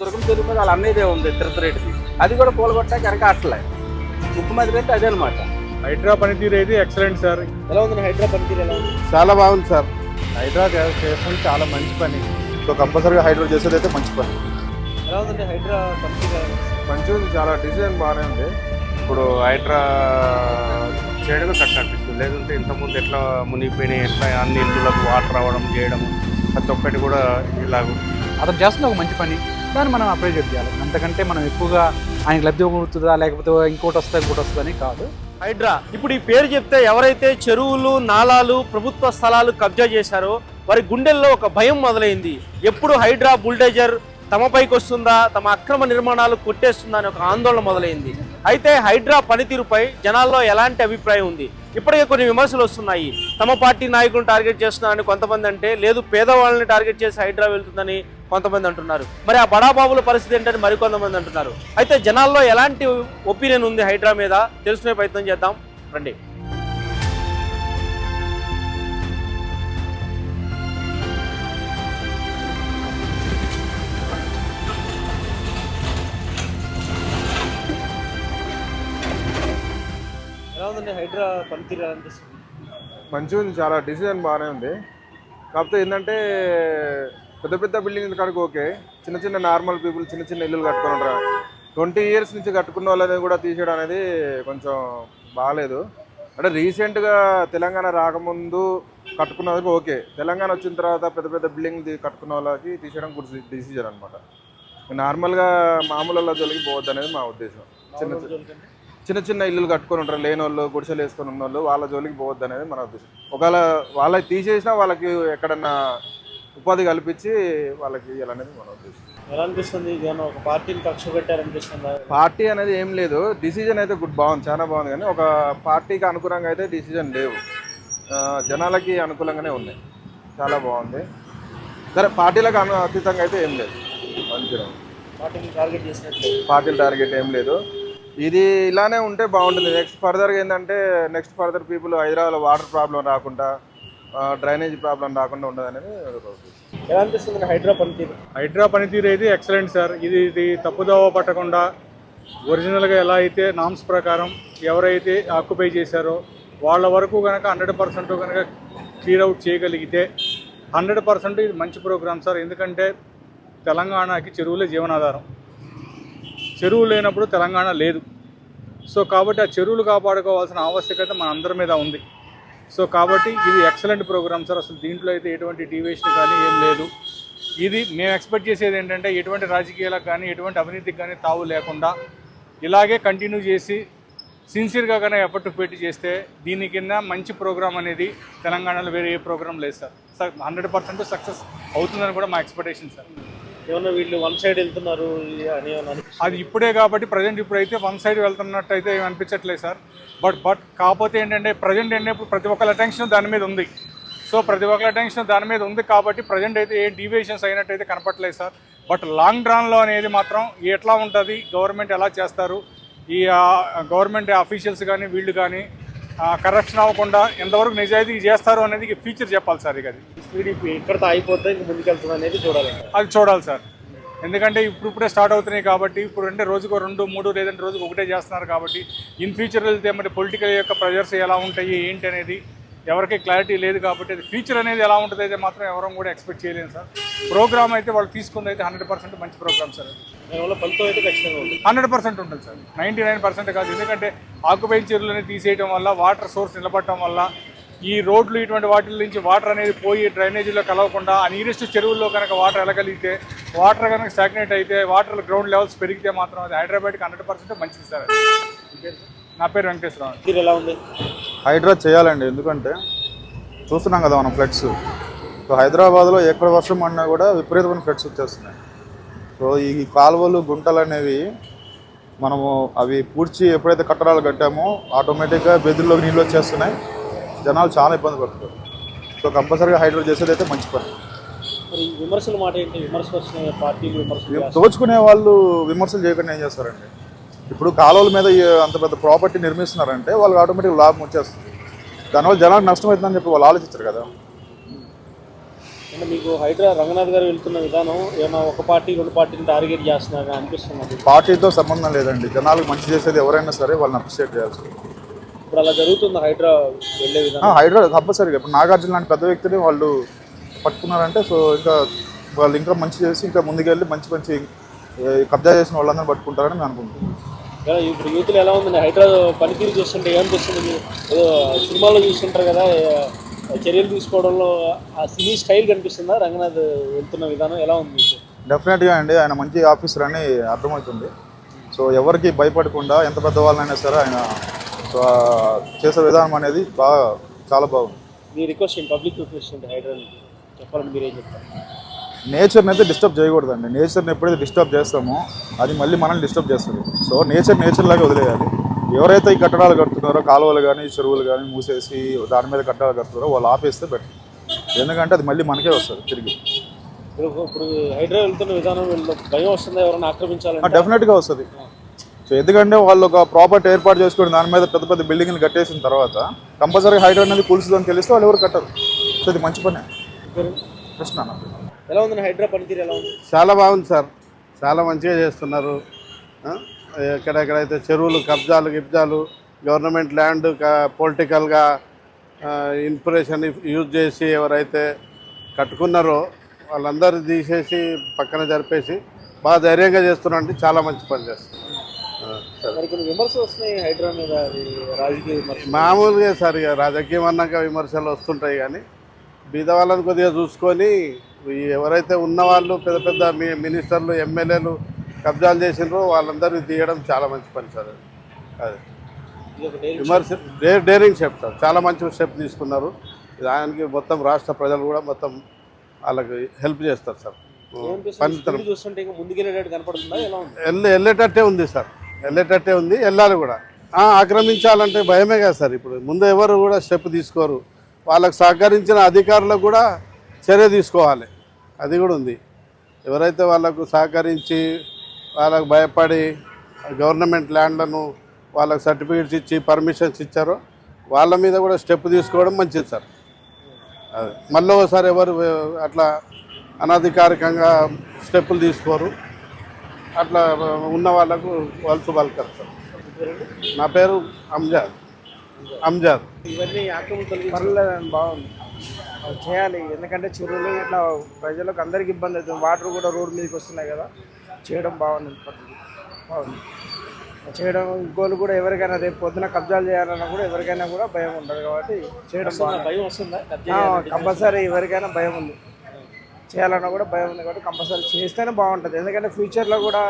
దుర్గం చెరువు మీద వాళ్ళ అన్నయ్యదే ఉంది తిరుపతిరెడ్డిది. అది కూడా కూలగొట్టాక వెనక అట్లే ముఖ్యమంత్రి అంటే అదే అనమాట హైడ్రా పనితీరు అయితే ఎక్సలెంట్ సార్. ఎలా ఉంది? హైదరాబాద్ పనితీరు ఎలా ఉంది? చాలా బాగుంది సార్. హైడ్రా చేస్తుంది చాలా మంచి పని. సో కంపల్సరీగా హైడ్రోల్ చేసేది అయితే మంచి పని. ఎలా ఉందండి హైదరా పనితీరు ఎలా ఉంది? మంచిగా ఉంది చాలా డిసిజన్ బాగానే ఉంది. ఇప్పుడు హైడ్రా చేయడమే కరెక్ట్ అనిపిస్తుంది. లేదంటే ఇంతకుముందు ఎట్లా మునిగిపోయినాయి ఎట్లా అన్ని ఇంట్లకు వాటర్ రావడం చేయడం ప్రతి ఒక్కటి కూడా ఇలాగ. అతను చేస్తున్న ఒక మంచి పని. దాన్ని మనం అప్రిషియేట్ చేయాలి. అంతకంటే మనం ఎక్కువగా ఆయనకు లబ్ధి కూడుతుందా లేకపోతే ఇంకోటి వస్తుందా ఇంకోటి వస్తుందని కాదు. హైడ్రా ఇప్పుడు ఈ పేరు చెప్తే ఎవరైతే చెరువులు నాలాలు ప్రభుత్వ స్థలాలు కబ్జా చేశారో వారి గుండెల్లో ఒక భయం మొదలైంది. ఎప్పుడు హైడ్రా బుల్డేజర్ తమపైకి వస్తుందా తమ అక్రమ నిర్మాణాలు కొట్టేస్తుందా అని ఒక ఆందోళన మొదలైంది. అయితే హైడ్రా పనితీరుపై జనాల్లో ఎలాంటి అభిప్రాయం ఉంది? ఇప్పటికే కొన్ని విమర్శలు వస్తున్నాయి. తమ పార్టీ నాయకులను టార్గెట్ చేస్తున్నారని కొంతమంది అంటే లేదు పేదవాళ్ళని టార్గెట్ చేసి హైడ్రా వెళ్తుందని కొంతమంది అంటున్నారు. మరి ఆ బడాబాబుల పరిస్థితి ఏంటని మరికొంతమంది అంటున్నారు. అయితే జనాల్లో ఎలాంటి ఒపీనియన్ ఉంది హైడ్రా మీద? తెలుసుకునే ప్రయత్నం చేద్దాం. రండి. ఎలా ఉందండి హైడ్రా పనితీరు అనిపిస్తుంది? మంచిగా ఉంది చాలా డిసిజన్ బాగానే ఉంది. కాకపోతే ఏంటంటే పెద్ద పెద్ద బిల్డింగ్ కాడికి ఓకే. చిన్న చిన్న నార్మల్ పీపుల్ చిన్న చిన్న ఇల్లులు కట్టుకుని ఉంటారు ట్వంటీ ఇయర్స్ నుంచి కట్టుకున్న వాళ్ళని కూడా తీసేయడం అనేది కొంచెం బాగాలేదు. అంటే రీసెంట్గా తెలంగాణ రాకముందు కట్టుకున్న వాళ్ళకి ఓకే. తెలంగాణ వచ్చిన తర్వాత పెద్ద పెద్ద బిల్డింగ్ కట్టుకున్న వాళ్ళకి తీసేయడం గుడ్ డిసిజన్ అనమాట నార్మల్గా మామూలు వాళ్ళ జోలికి పోవద్దు అనేది మా ఉద్దేశం. చిన్న చిన్న చిన్న చిన్న ఇల్లులు కట్టుకొని ఉంటారు లేని వాళ్ళు గుడిసెలు వేసుకొని ఉన్న వాళ్ళు వాళ్ళ జోలికి పోవద్దు అనేది మన ఉద్దేశం. ఒకవేళ వాళ్ళకి తీసేసినా వాళ్ళకి ఎక్కడన్నా ఉపాధి కల్పించి వాళ్ళకి ఇవ్వాలనేది మన ఉద్దేశం. ఎలా అనిపిస్తుంది? ఒక పార్టీని కక్ష పెట్టారనిపిస్తుందా? పార్టీ అనేది ఏం లేదు. డిసిజన్ అయితే గుడ్ బాగుంది చాలా బాగుంది కానీ ఒక పార్టీకి అనుకూలంగా అయితే డిసిజన్ లేవు. ఆ, జనాలకి అనుకూలంగానే ఉన్నాయి చాలా బాగుంది. సరే పార్టీలకు అను అతీతంగా అయితే ఏం లేదు. మంచిగా ఉంది. పార్టీని టార్గెట్ చేసినట్లు. పార్టీల టార్గెట్ ఏం లేదు. ఇది ఇలానే ఉంటే బాగుంటుంది. నెక్స్ట్ ఫర్దర్గా ఏంటంటే నెక్స్ట్ ఫర్దర్ పీపుల్ హైదరాబాద్లో వాటర్ ప్రాబ్లం రాకుండా డ్రైనేజ్ ప్రాబ్లం రాకుండా ఉండదు అనేది ఒక ఉద్దేశం. ఎలా అనిపిస్తుంది హైడ్రా పనితీరు? హైడ్రా పనితీరు అయితే ఎక్సలెంట్ సార్. ఇది ఇది తప్పుదోవ పట్టకుండా ఒరిజినల్గా ఎలా అయితే నామ్స్ ప్రకారం ఎవరైతే ఆక్యుపై చేశారో వాళ్ళ వరకు కనుక హండ్రెడ్ పర్సెంట్ కనుక క్లియర్ అవుట్ చేయగలిగితే హండ్రెడ్ పర్సెంట్ ఇది మంచి ప్రోగ్రామ్ సార్. ఎందుకంటే తెలంగాణకి చెరువులే జీవనాధారం. చెరువు లేనప్పుడు తెలంగాణ లేదు. సో కాబట్టి ఆ చెరువులు కాపాడుకోవాల్సిన ఆవశ్యకత మన అందరి మీద ఉంది. సో కాబట్టి ఇది ఎక్సలెంట్ ప్రోగ్రామ్ సార్. అసలు దీంట్లో అయితే ఎటువంటి డీవేషన్ కానీ ఏం లేదు. ఇది మేము ఎక్స్పెక్ట్ చేసేది ఏంటంటే ఎటువంటి రాజకీయాలకు కానీ ఎటువంటి అవినీతికి కానీ తావు లేకుండా ఇలాగే కంటిన్యూ చేసి సిన్సియర్గా కానీ ఎఫర్ట్ పెట్టి చేస్తే దీని కింద మంచి ప్రోగ్రామ్ అనేది తెలంగాణలో వేరే ఏ ప్రోగ్రామ్ లేదు సార్. హండ్రెడ్ పర్సెంట్ సక్సెస్ అవుతుందని కూడా మా ఎక్స్పెక్టేషన్ సార్. ఏమన్నా వీళ్ళు వన్ సైడ్ వెళ్తున్నారు అని అది ఇప్పుడే కాబట్టి ప్రజెంట్ ఇప్పుడైతే వన్ సైడ్ వెళ్తున్నట్టు అయితే అనిపించట్లేదు సార్. బట్ బట్ కాకపోతే ఏంటంటే ప్రజెంట్ ఏంటంటే ఇప్పుడు ప్రతి ఒక్కరి అటెన్షన్ దాని మీద ఉంది. సో ప్రతి ఒక్కరి అటెన్షన్ దాని మీద ఉంది కాబట్టి ప్రజెంట్ అయితే ఏ డీవియేషన్స్ అయినట్టు అయితే కనపట్లేదు సార్. బట్ లాంగ్ డ్రాన్లో అనేది మాత్రం ఎట్లా ఉంటుంది గవర్నమెంట్ ఎలా చేస్తారు ఈ గవర్నమెంట్ అఫీషియల్స్ కానీ వీళ్ళు కానీ కరప్షన్ అవ్వకుండా ఎంతవరకు నిజాయితీ చేస్తారు అనేది ఫ్యూచర్ చెప్పాలి సార్ ఇక అది. స్పీడ్ ఇక్కడతో అయిపోతే ఇంక ముందుకెళ్తుంది అనేది చూడాలి అది చూడాలి సార్. ఎందుకంటే ఇప్పుడు ఇప్పుడే స్టార్ట్ అవుతున్నాయి కాబట్టి ఇప్పుడు అంటే రోజుకు రెండు మూడు లేదంటే రోజుకు ఒకటే చేస్తున్నారు కాబట్టి ఇన్ ఫ్యూచర్ వెళ్తే మరి పొలిటికల్ యొక్క ప్రెజర్స్ ఎలా ఉంటాయి ఏంటి అనేది ఎవరికి క్లారిటీ లేదు కాబట్టి అది ఫ్యూచర్ అనేది ఎలా ఉంటుంది అయితే మాత్రం ఎవరం కూడా ఎక్స్పెక్ట్ చేయలేము సార్. ప్రోగ్రామ్ అయితే వాళ్ళు తీసుకుంది అయితే హండ్రెడ్ పర్సెంట్ మంచి ప్రోగ్రామ్ సార్ దానివల్ల ఫలితం అయితే ఖచ్చితంగా హండ్రెడ్ పర్సెంట్ ఉంటుంది సార్. నైంటీ నైన్ పర్సెంట్ కాదు. ఎందుకంటే ఆకుపై చెరువులని తీసేయడం వల్ల వాటర్ సోర్స్ నిలబడటం వల్ల ఈ రోడ్లు ఇటువంటి వాటి నుంచి వాటర్ అనేది పోయి డ్రైనేజీలో కలవకుండా ఆ నీరెస్ట్ చెరువుల్లో కనుక వాటర్ వెళ్ళగలిగితే వాటర్ కనుక స్టాగ్నేట్ అయితే వాటర్ గ్రౌండ్ లెవెల్స్ పెరిగితే మాత్రం అది హైదరాబాద్కి హండ్రెడ్ పర్సెంట్ మంచిది సార్. నా పేరు వెంకటేశ్వరరావు పనితీరు ఎలా ఉంది? హైడ్రా చేయాలండి. ఎందుకంటే చూస్తున్నాం కదా మనం ఫ్లడ్స్. సో హైదరాబాద్లో ఎక్కడ వర్షం పడినా కూడా విపరీతమైన ఫ్లడ్స్ వచ్చేస్తున్నాయి. సో ఈ కాలువలు గుంటలు అనేవి మనము అవి పూడ్చి ఎప్పుడైతే కట్టడాలు కట్టామో ఆటోమేటిక్గా బెదిరిలోకి నీళ్ళు వచ్చేస్తున్నాయి. జనాలు చాలా ఇబ్బంది పడుతున్నారు. సో కంపల్సరీగా హైడ్రా చేసేది అయితే మంచి పని. విమర్శల మాట ఏంటి? విమర్శలు పార్టీలు. దోచుకునే వాళ్ళు విమర్శలు చేయకుండా ఏం చేస్తారండి? ఇప్పుడు కాలువల మీద అంత పెద్ద ప్రాపర్టీ నిర్మిస్తున్నారంటే వాళ్ళకి ఆటోమేటిక్ లాభం వచ్చేస్తుంది. దానివల్ల జనాలకు నష్టం అవుతుందని చెప్పి వాళ్ళు ఆలోచించారు కదా. అంటే మీకు హైడ్రా రంగనాథ్ గారు వెళ్తున్న విధానం ఏమైనా ఒక పార్టీ రెండు పార్టీని టార్గెట్ చేస్తున్నారని అనిపిస్తున్నది పార్టీతో సంబంధం లేదండి. జనాలకు మంచి చేసేది ఎవరైనా సరే వాళ్ళని అప్రిషియేట్ చేయాల్సి ఇప్పుడు అలా జరుగుతుంది హైడ్రా వెళ్ళే విధానం? హైడ్రా కంపల్సరీగా ఇప్పుడు నాగార్జున లాంటి పెద్ద వ్యక్తిని వాళ్ళు పట్టుకున్నారంటే సో ఇంకా వాళ్ళు ఇంకా మంచి చేసి ఇంకా ముందుకెళ్ళి మంచి మంచి కబ్జా చేసిన వాళ్ళందరినీ పట్టుకుంటారని మేము అనుకుంటున్నాం ఇలా ఇప్పుడు యూత్లో ఎలా ఉందండి? హైడ్రా పనితీరు చూస్తుంటే ఏమనిపిస్తుంది? ఏదో సినిమాలో చూస్తుంటారు కదా చర్యలు తీసుకోవడంలో ఆ సినీ స్టైల్ కనిపిస్తుందా? రంగనాథ్ వెళ్తున్న విధానం ఎలా ఉంది మీకు? డెఫినెట్గా అండి. ఆయన మంచి ఆఫీసర్ అని అర్థమవుతుంది. సో ఎవరికి భయపడకుండా ఎంత పెద్ద వాళ్ళనైనా సరే ఆయన సో, చేసే విధానం అనేది బాగా చాలా బాగుంది. మీ రిక్వెస్ట్ ఏంటి? పబ్లిక్ రిక్వెస్ట్ ఏంటి? హైడ్రా చెప్పాలని మీరేం చెప్తారు? నేచర్ని అయితే డిస్టర్బ్ చేయకూడదండి. నేచర్ని ఎప్పుడైతే డిస్టర్బ్ చేస్తామో అది మళ్ళీ మనల్ని డిస్టర్బ్ చేస్తుంది. సో నేచర్ నేచర్ లాగే వదిలేయాలి. ఎవరైతే ఈ కట్టడాలు కడుతున్నారో కాలువలు కానీ చెరువులు కానీ మూసేసి దాని మీద కట్టడాలు కడుతున్నారో వాళ్ళు ఆపేస్తే బెటర్. ఎందుకంటే అది మళ్ళీ మనకే వస్తుంది తిరిగి. ఇప్పుడు ఇప్పుడు హైడ్రా వెళ్తున్న విధానం భయం వస్తుందా? ఎవరైనా ఆక్రమించాలంటే? డెఫినెట్గా వస్తుంది. సో ఎందుకంటే వాళ్ళు ఒక ప్రాపర్టీ ఏర్పాటు చేసుకుని దాని మీద పెద్ద పెద్ద బిల్డింగ్లు కట్టేసిన తర్వాత కంపల్సరీ హైట్ అనేది కూల్చుదని తెలిస్తే వాళ్ళు ఎవరు కట్టరు. సో ఇది మంచి పనే. కృష్ణ అన్న. ఎలా ఉంది హైడ్రా పనితీరు ఎలా ఉంది? చాలా బాగుంది సార్. చాలా మంచిగా చేస్తున్నారు. ఆ? ఎక్కడెక్కడైతే చెరువులు కబ్జాలు గిబ్జాలు గవర్నమెంట్ ల్యాండ్ పొలిటికల్గా ఇన్స్పిరేషన్ యూజ్ చేసి ఎవరైతే కట్టుకున్నారో వాళ్ళందరూ తీసేసి పక్కన జరిపేసి బాగా ధైర్యంగా చేస్తున్నారంటే చాలా మంచి పని చేస్తున్నారు. మామూలుగా సార్. ఇక రాజకీయం అన్నాక విమర్శలు వస్తుంటాయి కానీ బీద వాళ్ళని కొద్దిగా చూసుకొని ఎవరైతే ఉన్నవాళ్ళు పెద్ద పెద్ద మినిస్టర్లు ఎమ్మెల్యేలు కబ్జాలు చేసినారో వాళ్ళందరూ తీయడం చాలా మంచి పని సార్ అది. విమర్శ డే- డేరింగ్ స్టెప్ సార్. చాలా మంచి స్టెప్ తీసుకున్నారు. దానికి మొత్తం రాష్ట్ర ప్రజలు కూడా మొత్తం వాళ్ళకి హెల్ప్ చేస్తారు సార్. వెళ్ళేటట్టే ఉంది? సార్. వెళ్ళేటట్టే ఉంది వెళ్ళాలి కూడా. ఆక్రమించాలంటే భయమే కదా సార్ ఇప్పుడు. ముందు ఎవరు కూడా స్టెప్ తీసుకోరు. వాళ్ళకు సహకరించిన అధికారులకు కూడా చర్య తీసుకోవాలి. అది కూడా ఉంది. ఎవరైతే వాళ్ళకు సహకరించి వాళ్ళకు భయపడి గవర్నమెంట్ ల్యాండ్లను వాళ్ళకి సర్టిఫికేట్స్ ఇచ్చి పర్మిషన్స్ ఇచ్చారు వాళ్ళ మీద కూడా స్టెప్ తీసుకోవడం మంచిది సార్. అదే. మళ్ళీ ఒకసారి ఎవరు అట్లా అనధికారికంగా స్టెప్పులు తీసుకోరు. అట్లా ఉన్న వాళ్ళకు వలస పలకరు సార్ నా పేరు అంజాద్. అంజాద్. ఇవన్నీ ఆక్రమణ బాగుంది. చేయాలి. ఎందుకంటే చెరువులు ఇట్లా ప్రజలకు అందరికి ఇబ్బంది అవుతుంది. వాటర్ కూడా రోడ్డు మీదకి వస్తున్నాయి కదా. చేయడం బాగుంది. పద్ధతి బాగుంది. చేయడం ఇంకోళ్ళు కూడా ఎవరికైనా రేపు పొద్దున కబ్జాలు చేయాలన్నా కూడా ఎవరికైనా కూడా భయం ఉండదు కాబట్టి చేయడం భయం వస్తుందా? కంపల్సరీ ఎవరికైనా భయం ఉంది. చేయాలన్నా కూడా భయం ఉంది కాబట్టి కంపల్సరీ చేస్తేనే బాగుంటుంది. ఎందుకంటే ఫ్యూచర్లో కూడా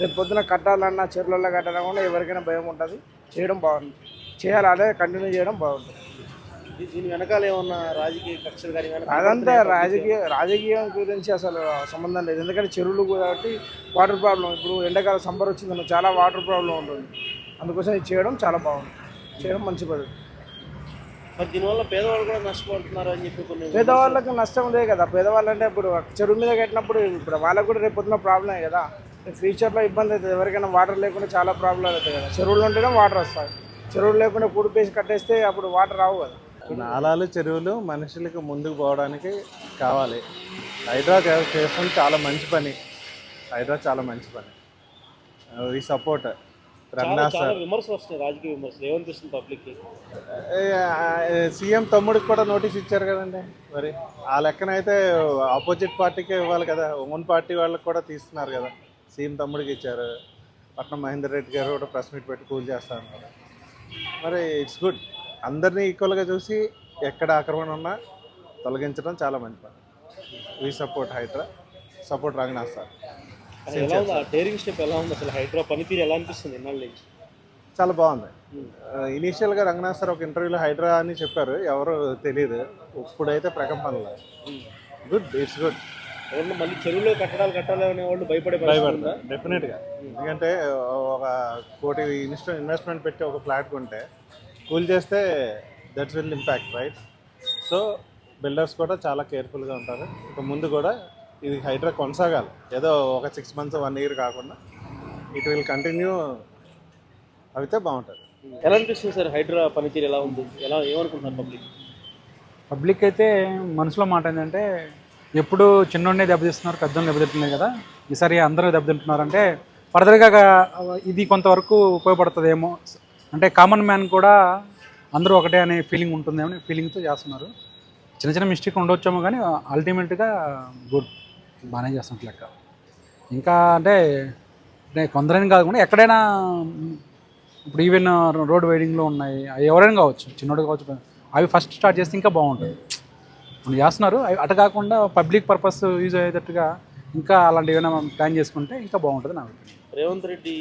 రేపు పొద్దున కట్టాలన్నా చెరువులలో కట్టాలన్నా కూడా ఎవరికైనా భయం ఉంటుంది. చేయడం బాగుంది. చేయాలి అదే కంటిన్యూ చేయడం బాగుంటుంది దీని వెనకాల ఏమన్నా రాజకీయ కక్షలు కానీ అదంతా? రాజకీయ రాజకీయం గురించి అసలు సంబంధం లేదు. ఎందుకంటే చెరువులు కాబట్టి వాటర్ ప్రాబ్లం ఇప్పుడు ఎండాకాలం సంబర్ వచ్చిందన్న చాలా వాటర్ ప్రాబ్లం ఉంటుంది. అందుకోసం ఇది చేయడం చాలా బాగుంది. చేయడం మంచి పద్ధతి. మరి దీనివల్ల పేదవాళ్ళు కూడా నష్టపోతున్నారు అని చెప్పి కొన్ని పేదవాళ్ళకి నష్టం లేదు కదా. పేదవాళ్ళు అంటే ఇప్పుడు చెరువు మీద కట్టినప్పుడు ఇప్పుడు వాళ్ళకు కూడా రేపు ప్రాబ్లమే కదా. ఫ్యూచర్లో ఇబ్బంది అవుతుంది. ఎవరికైనా వాటర్ లేకుండా చాలా ప్రాబ్లం అవుతాయి కదా. చెరువులు ఉంటేనే వాటర్ వస్తాయి. చెరువులు లేకుండా కూడిపేసి కట్టేస్తే అప్పుడు వాటర్ రావు కదా. నాలాలు చెరువులు మనుషులకు ముందుకు పోవడానికి కావాలి. హైడ్రా చే- చేస్తాం చాలా మంచి పని. హైడ్రా చాలా మంచి పని. ఈ సపోర్ట్. సార్. విమర్శలు వస్తున్నాయి రాజకీయ విమర్శలు. ఏమనిపిస్తుంది పబ్లిక్ సీఎం తమ్ముడికి కూడా నోటీస్ ఇచ్చారు కదండి. మరి ఆ లెక్కన అయితే ఆపోజిట్ పార్టీకే ఇవ్వాలి కదా. ఓన్ పార్టీ వాళ్ళకి కూడా తీస్తున్నారు కదా. సీఎం తమ్ముడికి ఇచ్చారు. పట్నం మహేందర్ రెడ్డి గారు కూడా ప్రెస్ మీట్ పెట్టి కూల్ చేస్తా ఉన్నారు. మరి ఇట్స్ గుడ్. అందరినీ ఈక్వల్గా చూసి ఎక్కడ ఆక్రమణ ఉన్నా తొలగించడం చాలా మంచి పని. We support Hydraa support Ranganath sir ఎలా ఉంది? ఆ డేరింగ్ స్టెప్ ఎలా ఉంది అసలు? హైడ్రా పనితీరు ఎలా అనిపిస్తుంది ఇన్నాళ్ళ నుంచి? చాలా బాగుంది. ఇనీషియల్గా రంగనాథ్ సార్ ఒక ఇంటర్వ్యూలో హైడ్రా అని చెప్పారు. ఎవరు తెలియదు ఇప్పుడైతే ప్రకంపనలో గుడ్ ఇట్స్ గుడ్ మళ్ళీ చెరువులో కట్టడాలు కట్టాలి అనే వాళ్ళు భయపడే? భయపడతారు. డెఫినెట్గా ఎందుకంటే ఒక కోటి ఇన్వెస్ట్ ఇన్వెస్ట్మెంట్ పెట్టి ఒక ఫ్లాట్ కొంటే కూల్ చేస్తే that's will impact right so builders కూడా చాలా కేర్ఫుల్గా ఉంటారు. ఇక ముందు కూడా ఇది హైడ్రా కొనసాగాలి. ఏదో ఒక సిక్స్ మంత్స్ వన్ ఇయర్ కాకుండా ఇట్ విల్ కంటిన్యూ అయితే బాగుంటుంది. ఎలా అనిపిస్తుంది సార్ హైడ్రా పనితీరు ఎలా ఉంది? ఎలా ఏమనుకుంటున్నారు పబ్లిక్ పబ్లిక్ అయితే మనసులో మాట ఏంటంటే ఎప్పుడు చిన్నోడినే దెబ్బతీస్తున్నారు పెద్దోడిని దెబ్బతింటున్నారు కదా. ఈసారి అందరూ దెబ్బతింటున్నారంటే ఫర్దర్గా ఇది కొంతవరకు ఉపయోగపడుతుందేమో. అంటే కామన్ మ్యాన్ కూడా అందరూ ఒకటే అనే ఫీలింగ్ ఉంటుందేమో అనే ఫీలింగ్తో చేస్తున్నారు. చిన్న చిన్న మిస్టేక్ ఉండొచ్చేమో కానీ అల్టిమేట్గా గుడ్ బాగానే చేస్తున్నట్టు లెక్క. ఇంకా అంటే అంటే కొందరైనా కాదు కూడా ఎక్కడైనా ఇప్పుడు ఈవెన్ రోడ్ వైడింగ్లో ఉన్నాయి అవి ఎవరైనా కావచ్చు చిన్నోడు కావచ్చు అవి ఫస్ట్ స్టార్ట్ చేస్తే ఇంకా బాగుంటుంది. ఇప్పుడు చేస్తున్నారు అవి అటు కాకుండా పబ్లిక్ పర్పస్ యూజ్ అయ్యేటట్టుగా ఇంకా అలాంటివి ఏమైనా ప్లాన్ చేసుకుంటే ఇంకా బాగుంటుంది నా అభిప్రాయం రేవంత్ రెడ్డి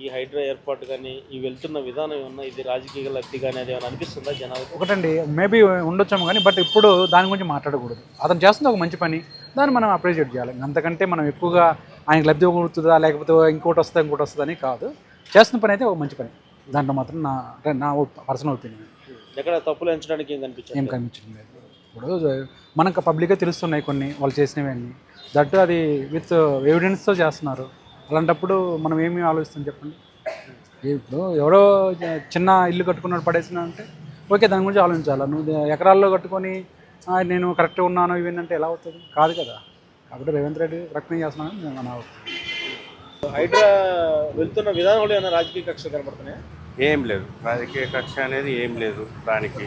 ఈ హైడ్రా ఏర్పాటు కానీ ఈ వెళ్తున్న విధానం ఏమన్నా ఇది రాజకీయ లబ్ధి కానీ అది ఏమైనా అనిపిస్తుందా జనాలకు? ఒకటండి మేబీ ఉండొచ్చాము కానీ బట్ ఇప్పుడు దాని గురించి మాట్లాడకూడదు. అతను చేస్తుంది ఒక మంచి పని దాన్ని మనం అప్రిషియేట్ చేయాలి. అంతకంటే మనం ఎక్కువగా ఆయనకు లబ్ధి కూడుతుందా లేకపోతే ఇంకోటి వస్తుందా ఇంకోటి వస్తుందని కాదు. చేస్తున్న పని అయితే ఒక మంచి పని. దాంట్లో మాత్రం నా నా పర్సనల్ ఒపీనియన్ ఎక్కడ తప్పులు ఎంచడానికి ఏం ఏం కనిపించింది కనిపించడం లేదు. ఇప్పుడు మనకు పబ్లిక్గా తెలుస్తున్నాయి కొన్ని వాళ్ళు చేసినవి అన్నీ. దట్ అది విత్ ఎవిడెన్స్తో చేస్తున్నారు. అలాంటప్పుడు మనం ఏమి ఆలోచిస్తాం చెప్పండి? ఇప్పుడు ఎవడో చిన్న ఇల్లు కట్టుకున్నాడు పడేసిన అంటే ఓకే దాని గురించి ఆలోచించాలి? నువ్వు ఎకరాల్లో కట్టుకొని "ఆ, నేను కరెక్ట్గా ఉన్నాను ఇవన్నీ అంటే ఎలా అవుతుంది? కాదు కదా. కాబట్టి రేవంత్ రెడ్డి కరెక్ట్గా చేస్తున్నాను నా. హైడ్రా వెళ్తున్న విధానంలో ఏమైనా రాజకీయ కక్షలు కనబడుతున్నాయా? ఏం లేదు. రాజకీయ కక్ష అనేది ఏం లేదు దానికి.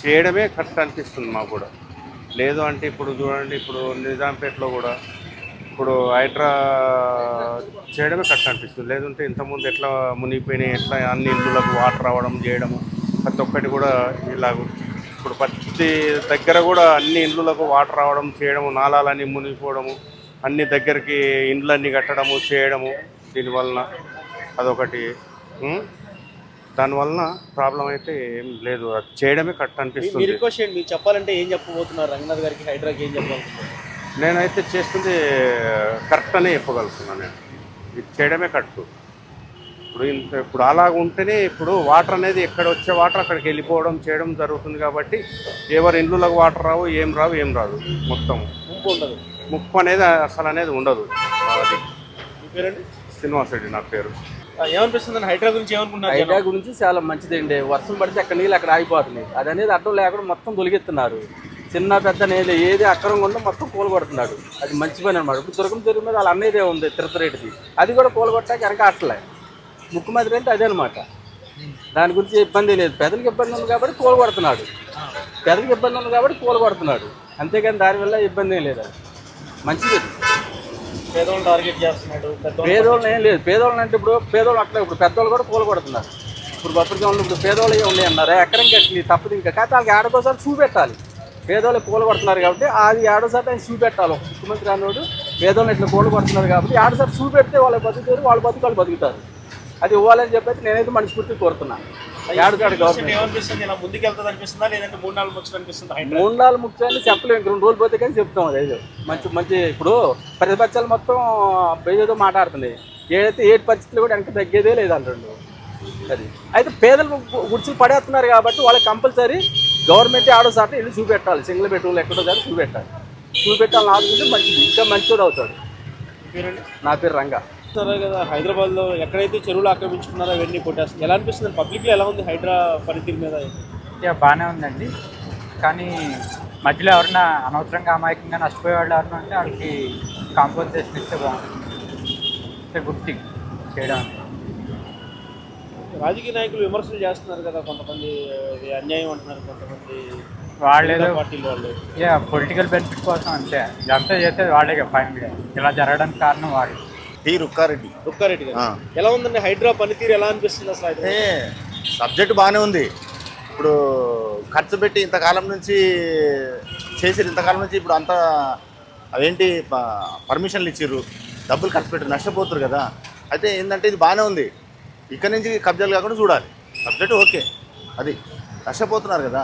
చేయడమే కరెక్ట్ అనిపిస్తుంది మాకు కూడా. లేదు అంటే ఇప్పుడు చూడండి ఇప్పుడు నిజాంపేటలో కూడా ఇప్పుడు హైడ్రా చేయడమే కరెక్ట్ అనిపిస్తుంది. లేదంటే ఇంతకుముందు ఎట్లా మునిగిపోయినాయి ఎట్లా అన్ని ఇళ్ళకు వాటర్ రావడం చేయడము ప్రతి ఒక్కటి కూడా ఇలా ఇప్పుడు ప్రతి దగ్గర కూడా అన్ని ఇళ్ళకు వాటర్ రావడం చేయడము నాలాలన్నీ మునిగిపోవడము అన్ని దగ్గరికి ఇండ్లన్నీ కట్టడము చేయడము దీనివలన అదొకటి? దానివలన ప్రాబ్లం అయితే ఏం లేదు. అది చేయడమే కరెక్ట్ అనిపిస్తుంది. చెప్పాలంటే ఏం చెప్పబోతున్నారు? రంగనాథ్ గారికి హైడ్రాకి ఏం చెప్పాలనుకుంటున్నారు? నేనైతే చేస్తుంది కరెక్ట్ అనే చెప్పగలుగుతున్నాను నేను. ఇది చేయడమే కరెక్ట్. ఇప్పుడు ఇంత ఇప్పుడు అలా ఉంటేనే ఇప్పుడు వాటర్ అనేది ఎక్కడ వచ్చే వాటర్ అక్కడికి వెళ్ళిపోవడం చేయడం జరుగుతుంది కాబట్టి ఎవరి ఇండ్లకు వాటర్ రావు ఏం రావు ఏం రాదు. మొత్తం ముంపు ఉండదు. ముప్పు అనేది అసలు అనేది ఉండదు. శ్రీనివాస్ రెడ్డి నా పేరు. ఏమనిపిస్తుంది? హైడ్రా గురించి ఏమనుకుంటున్నారు హైడ్రా? గురించి చాలా మంచిదండి. వర్షం పడితే అక్కడ నీళ్ళు అక్కడ ఆగిపోతుంది అది అనేది అడ్డం లేకుండా మొత్తం తొలగిస్తున్నారు. చిన్న పెద్ద నేల ఏది అక్కరం ఉందో మొత్తం కూలగొడుతున్నాడు. అది మంచి పని అనమాట ఇప్పుడు దుర్గం చెరువు మీద వాళ్ళ అన్నయ్యదే ఉంది తిరుపతిరెడ్డిది. అది కూడా కూలగొట్టాక వెనక అట్టలే ముఖ్యమంత్రి అంటే అదే అనమాట దాని గురించి ఇబ్బంది లేదు. పెదలకు ఇబ్బంది ఉంది కాబట్టి కూలగొడుతున్నాడు. పెదలకు ఇబ్బంది ఉంది కాబట్టి కూలగొడుతున్నాడు. అంతేగాని దానివల్ల ఇబ్బంది ఏం లేదు. మంచిది. అది. పేదవాళ్ళని టార్గెట్ చేస్తున్నాడు. పేదోళ్ళని ఏం లేదు. పేదోళ్ళని అంటే ఇప్పుడు పేదోళ్ళు అట్లా ఇప్పుడు పెద్దోళ్ళు కూడా కూలగొడుతున్నారు. ఇప్పుడు బొప్పటిగా ఉన్న ఇప్పుడు పేదోళ్ళు ఉన్నాయి అన్నారు? ఎక్కడ ఇంకా తప్పదు ఇంకా. కాకపోతే వాళ్ళకి ఏడకోసారి చూపెట్టాలి. పేదోళ్ళు కూలగొడుతున్నారు కాబట్టి అది ఏడోసారి ఆయన చూపెట్టాలి ముఖ్యమంత్రి అన్నోడు పేదోళ్ళు ఇట్లా కూలగొడుతున్నారు కాబట్టి ఏడోసారి చూపెడితే వాళ్ళు బతుకుతారు వాళ్ళ బతుకు వాళ్ళు బతుకుతారు. అది ఇవ్వాలని చెప్పేసి నేనైతే మనస్ఫూర్తి కోరుతున్నాను మూడు నాలుగు ముఖ్యాన్ని చెప్పలేము ఇంక రెండు రోజులు పోతే కానీ చెప్తాం అది మంచి మంచి ఇప్పుడు ప్రతిపక్షాలు మొత్తం ఏదో మాట్లాడుతుంది ఏదైతే ఏడు పరిస్థితులు కూడా వెనక తగ్గేదే లేదంటుండు అది. అయితే పేదలు గుడిచి పడేస్తున్నారు కాబట్టి వాళ్ళకి కంపల్సరీ గవర్నమెంట్ ఆడో సాట ఇల్లు చూపెట్టాలి. సింగిల్ బెడ్రూమ్లు ఎక్కడో సార్ చూపెట్టాలి. చూపెట్టాలని ఆదుకుంటే మంచిది. ఇంకా మంచివాడు అవుతాడు. నా పేరు రంగా. సరే కదా హైదరాబాద్లో ఎక్కడైతే చెరువులు ఆక్రమించుకున్నారో అవన్నీ కొట్టేస్తారు ఎలా అనిపిస్తుంది? పబ్లిక్లో ఎలా ఉంది హైడ్రా పనితీరు మీద? యా బాగానే ఉందండి. కానీ మధ్యలో ఎవరైనా అనవసరంగా అమాయకంగా నష్టపోయే వాళ్ళు ఎవరైనా ఉంటే వాళ్ళకి కాంపోజేషన్ ఇస్తే బాగుంటుంది. ఇట్స్ గుడ్ థింగ్ చేయడం అనేది. రాజకీయ నాయకులు విమర్శలు చేస్తున్నారు కదా కొంతమంది అన్యాయం అంటున్నారు కొంతమంది వాళ్ళు ఏదో పార్టీల వాళ్ళు. యా పొలిటికల్ బెనిఫిట్ కోసం అంతే. ఇదంతా చేసేది వాళ్ళే ఫైనల్గా ఇలా జరగడానికి కారణం వాళ్ళు. టి రుక్కారెడ్డి. రుక్కారెడ్డి గారు. ఎలా ఉందండి? హైడ్రా పనితీరు ఎలా అనిపిస్తుంది అసలు హైదరాబాద్ సబ్జెక్ట్ బాగానే ఉంది. ఇప్పుడు ఖర్చు పెట్టి ఇంతకాలం నుంచి చేసి ఇంతకాలం నుంచి ఇప్పుడు అంతా అవేంటి ప- పర్మిషన్లు ఇచ్చిర్రు. డబ్బులు ఖర్చు పెట్టి నష్టపోతురు కదా. అయితే ఏంటంటే ఇది బాగానే ఉంది. ఇక్కడ నుంచి కబ్జాలు కాకుండా చూడాలి. Subject okay. అది నష్టపోతున్నారు కదా.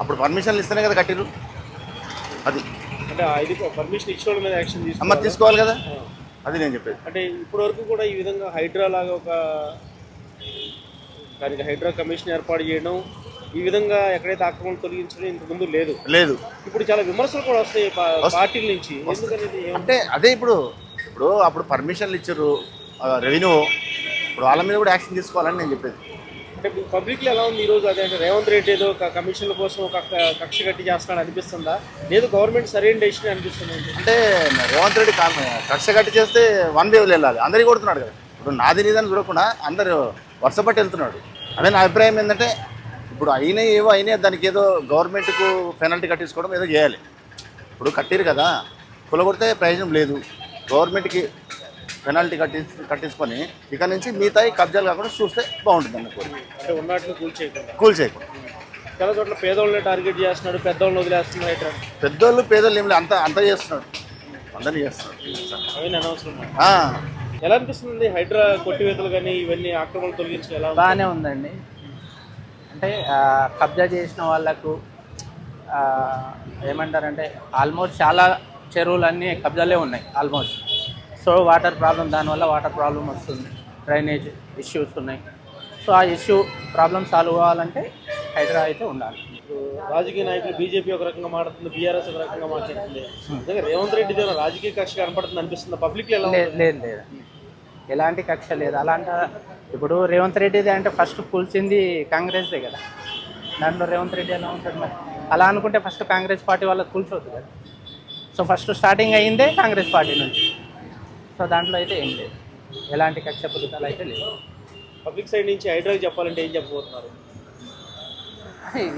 అప్పుడు పర్మిషన్లు ఇస్తేనే కదా కట్టిర్రు. అది. అమ్మ తీసుకోవాలి కదా? అది నేను చెప్పేది. అంటే ఇప్పటి వరకు కూడా ఈ విధంగా హైడ్రా లాగా ఒక దానికి హైడ్రా కమిషన్ ఏర్పాటు చేయడం ఈ విధంగా ఎక్కడైతే ఆక్రమణ తొలగించడం ఇంత ముందు లేదు. లేదు. ఇప్పుడు చాలా విమర్శలు కూడా వస్తాయి. పార్టీల నుంచి. అంటే అదే ఇప్పుడు ఇప్పుడు అప్పుడు పర్మిషన్లు ఇచ్చారు రెవెన్యూ ఇప్పుడు వాళ్ళ మీద కూడా యాక్షన్ తీసుకోవాలని నేను చెప్పేది. అంటే పబ్లిక్లో ఎలా ఉంది ఈరోజు అదే రేవంత్ రెడ్డి ఏదో ఒక కమిషన్ల కోసం ఒక కక్ష కట్టి చేస్తున్నాడు అనిపిస్తుందా? లేదు గవర్నమెంట్ సరైన డెసిషన్ అనిపిస్తుంది అంటే రేవంత్ రెడ్డి కక్ష కట్టి చేస్తే వన్ వేవ్లు వెళ్ళాలి. అందరికీ కొడుతున్నాడు కదా. ఇప్పుడు నాది నీదని చూడకుండా అందరు వరుసపట్టి వెళ్తున్నాడు. అదే నా అభిప్రాయం ఏంటంటే ఇప్పుడు అయినాయి ఏవో అయినాయి దానికి ఏదో గవర్నమెంట్కు పెనల్టీ కట్టించుకోవడం ఏదో చేయాలి. ఇప్పుడు కట్టిరు కదా. కొలగొడితే ప్రయోజనం లేదు. గవర్నమెంట్కి పెనాల్టీ కట్టి కట్టించుకొని ఇక నుంచి మిగతాయి కబ్జాలు కాకుండా చూస్తే బాగుంటుంది అన్న కోరిక. అంటే ఉన్నట్లు కూల్చేయకుండా కూల్ చేయకుండా. చాలా చోట్ల పేదోళ్ళని టార్గెట్ చేస్తున్నాడు పెద్దోళ్ళని వదిలేస్తున్నాడు పెద్దోళ్ళు పేదోళ్ళు ఏమి లేదు అంత అంత చేస్తున్నాడు. అందరినీ చేస్తున్నాడు. ఎలా అనిపిస్తుంది హైడ్రా కొట్టివేతలు కానీ ఇవన్నీ ఆక్రమణలు తొలగించడం ఎలా ఉంది? బాగానే ఉందండి. అంటే కబ్జా చేసిన వాళ్ళకు ఆ, ఏమంటారంటే ఆల్మోస్ట్ చాలా చెరువులు అన్నీ కబ్జాలే ఉన్నాయి ఆల్మోస్ట్. సో వాటర్ ప్రాబ్లం దానివల్ల వాటర్ ప్రాబ్లం వస్తుంది. డ్రైనేజ్ ఇష్యూస్ ఉన్నాయి. సో ఆ ఇష్యూ ప్రాబ్లం సాల్వ్ అవ్వాలంటే హైడ్రా అయితే ఉండాలి. ఇప్పుడు రాజకీయ నాయకులు బీజేపీ ఒక రకంగా మాట్లాడుతుంది బీఆర్ఎస్ ఒక రకంగా మాట్లాడుతుంది నిజంగా రేవంత్ రెడ్డి దగ్గర రాజకీయ కక్ష కనపడుతుంది అనిపిస్తుంది? పబ్లిక్ లేదు లేదు లేదు. ఎలాంటి కక్ష లేదు. అలాంటి ఇప్పుడు రేవంత్ రెడ్డిది అంటే ఫస్ట్ కూల్చింది కాంగ్రెస్దే కదా. దాంట్లో రేవంత్ రెడ్డి ఎలా ఉంటాడు మరి? అలా అనుకుంటే ఫస్ట్ కాంగ్రెస్ పార్టీ వాళ్ళకి కూల్చోవద్దు కదా. సో ఫస్ట్ స్టార్టింగ్ అయ్యిందే కాంగ్రెస్ పార్టీ నుంచి. సో దాంట్లో అయితే ఏం లేదు. ఎలాంటి కక్ష పులితాలు అయితే లేదు పబ్లిక్ సైడ్ నుంచి హైడ్రాకి చెప్పాలంటే ఏం చెప్పబోతున్నారు?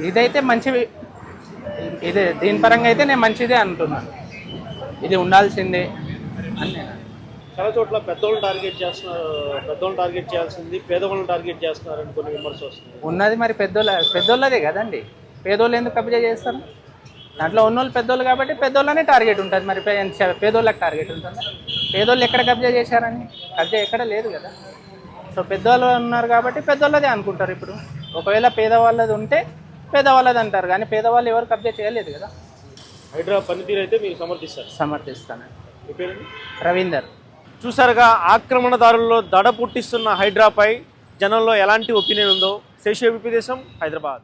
ఇదైతే మంచివి ఇదే దీని పరంగా అయితే నేను మంచిదే అంటున్నాను. ఇది ఉండాల్సిందే అని నేను చాలా చోట్ల పెద్దోళ్ళని టార్గెట్ చేస్తున్నారు పెద్దోళ్ళని టార్గెట్ చేయాల్సింది పేదవాళ్ళని టార్గెట్ చేస్తున్నారు అని కొన్ని విమర్శ వస్తుంది ఉన్నది మరి పెద్దోళ్ళ పెద్దోళ్ళదే కదండి. పేదోళ్ళు ఎందుకు కబ్జా చేస్తారు? దాంట్లో ఉన్నోళ్ళు పెద్దోళ్ళు కాబట్టి పెద్దోళ్ళనే టార్గెట్ ఉంటుంది. మరి పేదోళ్ళకి టార్గెట్ ఉంటుంది? పేదోళ్ళు ఎక్కడ కబ్జా చేశారని? కబ్జా ఎక్కడ లేదు కదా. సో పెద్దవాళ్ళు ఉన్నారు కాబట్టి పెద్దోళ్ళదే అనుకుంటారు ఇప్పుడు. ఒకవేళ పేదవాళ్ళది ఉంటే పేదవాళ్ళది అంటారు కానీ పేదవాళ్ళు ఎవరు కబ్జా చేయలేదు కదా. హైడ్రా పనితీరు అయితే మీరు సమర్థిస్తారు. సమర్థిస్తాను. రవీందర్. చూసారుగా ఆక్రమణదారుల్లో దడ పుట్టిస్తున్న హైడ్రాపై జనంలో ఎలాంటి ఒపీనియన్ ఉందో శేషవిపి దేశం హైదరాబాద్.